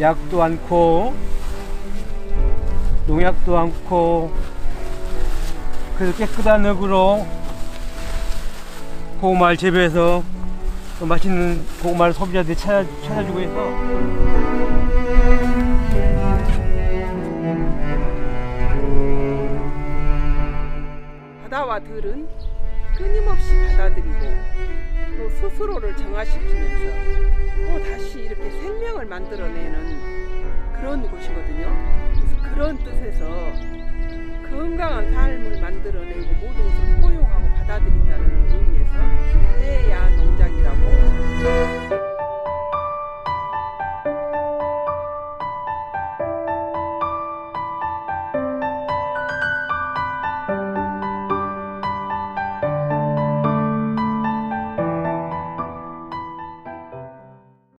약도 않고 농약도 않고 그래서 깨끗한 흙으로 고구마를 재배해서 또 맛있는 고구마를 소비자들이 찾아, 찾아주고 해서. 바다와 들은 끊임없이 받아들이고 또 스스로를 정화시키면서 또 다시 만들어내는 그런 곳이거든요. 그래서 그런 뜻에서 건강한 삶을 만들어내